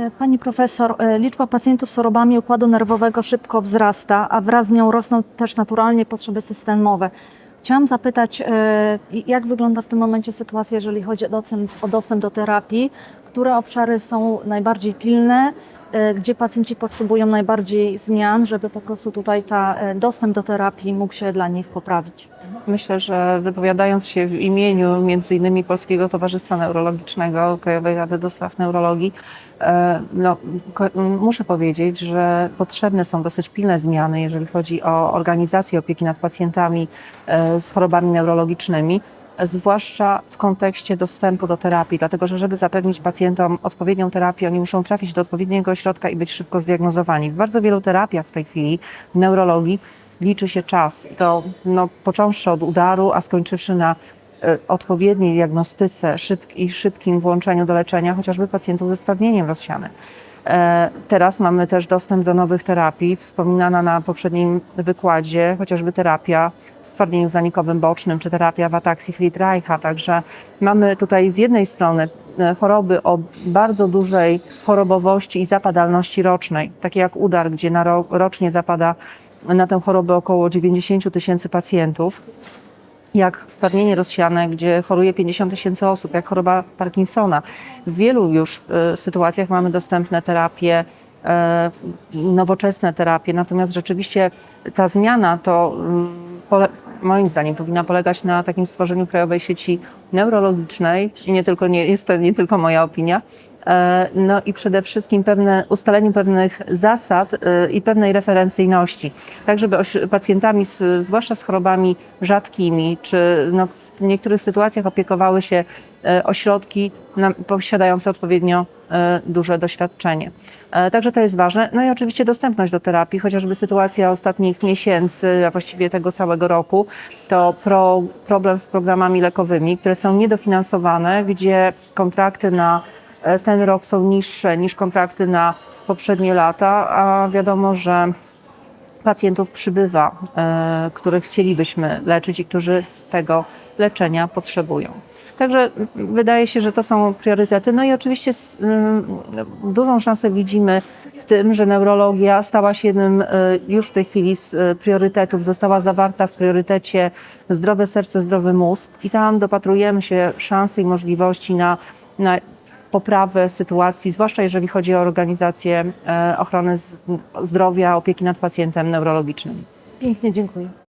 E, Pani profesor, e, liczba pacjentów z chorobami układu nerwowego szybko wzrasta, a wraz z nią rosną też naturalnie potrzeby systemowe. Chciałam zapytać, e, jak wygląda w tym momencie sytuacja, jeżeli chodzi o dostęp, o dostęp do terapii? Które obszary są najbardziej pilne? e, Gdzie pacjenci potrzebują najbardziej zmian, żeby po prostu tutaj ta e, dostęp do terapii mógł się dla nich poprawić? Myślę, że wypowiadając się w imieniu między innymi Polskiego Towarzystwa Neurologicznego, Krajowej Rady do Spraw Neurologii, e, no, muszę powiedzieć, że potrzebne są dosyć pilne zmiany, jeżeli chodzi o organizację opieki nad pacjentami z chorobami neurologicznymi, zwłaszcza w kontekście dostępu do terapii, dlatego że żeby zapewnić pacjentom odpowiednią terapię, oni muszą trafić do odpowiedniego ośrodka i być szybko zdiagnozowani. W bardzo wielu terapiach w tej chwili w neurologii liczy się czas. To no, począwszy od udaru, a skończywszy na odpowiedniej diagnostyce i szybkim włączeniu do leczenia chociażby pacjentów ze stwardnieniem rozsianym. E, Teraz mamy też dostęp do nowych terapii. Wspominana na poprzednim wykładzie chociażby terapia w stwardnieniu zanikowym bocznym, czy terapia w ataksji Friedreicha. Także mamy tutaj z jednej strony e, choroby o bardzo dużej chorobowości i zapadalności rocznej, takie jak udar, gdzie na ro, rocznie zapada na tę chorobę około 90 tysięcy pacjentów, jak stwardnienie rozsiane, gdzie choruje 50 tysięcy osób, jak choroba Parkinsona. W wielu już e, sytuacjach mamy dostępne terapie, e, nowoczesne terapie, natomiast rzeczywiście ta zmiana to mm, pole, moim zdaniem powinna polegać na takim stworzeniu krajowej sieci neurologicznej. I nie tylko, nie, jest to nie tylko moja opinia, No i przede wszystkim pewne, ustaleniu pewnych zasad e, i pewnej referencyjności, tak żeby pacjentami, z, zwłaszcza z chorobami rzadkimi, czy no, w niektórych sytuacjach opiekowały się e, ośrodki posiadające odpowiednio e, duże doświadczenie. E, Także to jest ważne. No i oczywiście dostępność do terapii, chociażby sytuacja ostatnich miesięcy, a właściwie tego całego roku, to pro, problem z programami lekowymi, które są niedofinansowane, gdzie kontrakty na e, ten rok są niższe niż kontrakty na poprzednie lata, a wiadomo, że pacjentów przybywa, e, których chcielibyśmy leczyć i którzy tego leczenia potrzebują. Także wydaje się, że to są priorytety. No i oczywiście mm, dużą szansę widzimy w tym, że neurologia stała się jednym e, już w tej chwili z e, priorytetów, została zawarta w priorytecie zdrowe serce, zdrowy mózg i tam dopatrujemy się szansy i możliwości na, na poprawę sytuacji, zwłaszcza jeżeli chodzi o organizację e, ochrony zdrowia, opieki nad pacjentem neurologicznym. Pięknie dziękuję.